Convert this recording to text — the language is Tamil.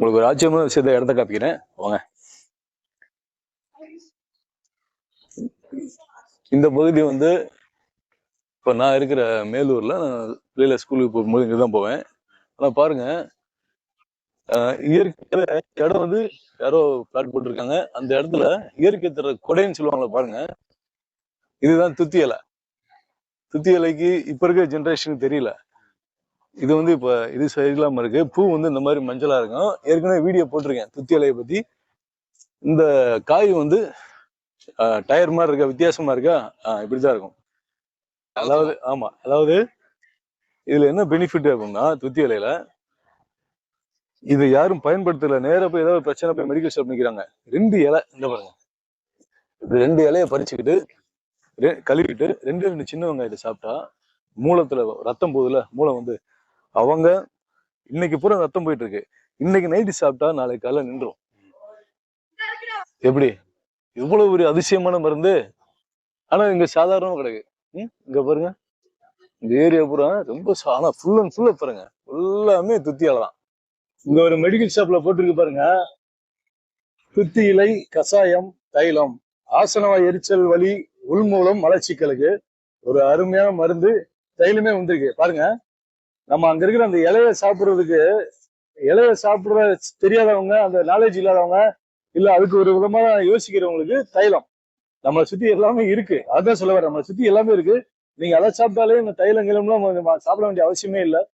உங்களுக்கு ஒரு ஆச்சரியமான விஷயத்த இடத்த காப்பிக்கிறேன் வாங்க. இந்த பகுதி வந்து இப்போ நான் இருக்கிற மேலூர்ல நான் பிள்ளைல ஸ்கூலுக்கு போகும்போது இங்கே தான் போவேன். ஆனால் பாருங்க ஆஹ் இயற்கையில இடம் வந்து யாரோ பிளாட் போட்டிருக்காங்க. அந்த இடத்துல இயற்கை தர கொடைன்னு சொல்லுவாங்களே பாருங்க. இதுதான் துத்தி இலை. துத்தி இலைக்கு இப்ப இருக்க ஜென்ரேஷனுக்கு தெரியல. இது வந்து இப்போ இது சரியில்லாமல் இருக்கு. பூ வந்து இந்த மாதிரி மஞ்சளா இருக்கும். ஏற்கனவே வீடியோ போட்டிருக்கேன். துத்தி இலையை பத்தி. இந்த காய் வந்து டயர் மாதிரி இருக்கா? வித்தியாசமா இருக்கா? ஆஹ் இப்படிதான் இருக்கும். அதாவது ஆமா. அதாவது இதுல என்ன பெனிஃபிட் அப்படின்னா துத்தி இலையில இது யாரும் பயன்படுத்தல. நேராக போய் ஏதாவது பிரச்சனை போய் மெடிக்கல் ஷாப் நிற்கிறாங்க ரெண்டு இலை இந்த பாருங்க. இது ரெண்டு இலையை பறிச்சுக்கிட்டு கழுவிட்டு ரெண்டு ரெண்டு சின்ன வெங்காயத்தை சாப்பிட்டா மூலத்துல ரத்தம் போகுதுல மூளை வந்து அவங்க இன்னைக்கு பூரா ரத்தம் போயிட்டு இருக்கு இன்னைக்கு நைட்டு சாப்பிட்டா நாளைக்கு காலைல நின்றும் எப்படி? இவ்வளவு ஒரு அதிசயமான மருந்து. ஆனா இங்க சாதாரணமா கிடையாது ம்? இங்க பாருங்க. இந்த ஏரியா பூரா ரொம்ப ஆனா ஃபுல் அண்ட் ஃபுல்லா பாருங்க. எல்லாமே துத்தி இலை தான் இங்க ஒரு மெடிக்கல் ஷாப்ல போட்டிருக்கு பாருங்க. துத்தி இலை கசாயம் தைலம் ஆசனவா எரிச்சல் வலி உள்மூலம் மலச்சிக்கலுக்கு ஒரு அருமையான மருந்து. தைலமே வந்திருக்கு. பாருங்க. நம்ம அங்க இருக்கிற அந்த இலைய சாப்பிடுறதுக்கு இலைய சாப்பிட்ற தெரியாதவங்க அந்த நாலேஜ் இல்லாதவங்க இல்ல அதுக்கு ஒரு விதமா யோசிக்கிறவங்களுக்கு தைலம். நம்மளை சுத்தி எல்லாமே இருக்கு. அதுதான் சொல்ல வரேன். நம்மளை சுத்தி எல்லாமே இருக்கு. நீங்க அதை சாப்பிட்டாலே இந்த தைலம் கிளம்பலாம் சாப்பிட வேண்டிய அவசியமே இல்லை.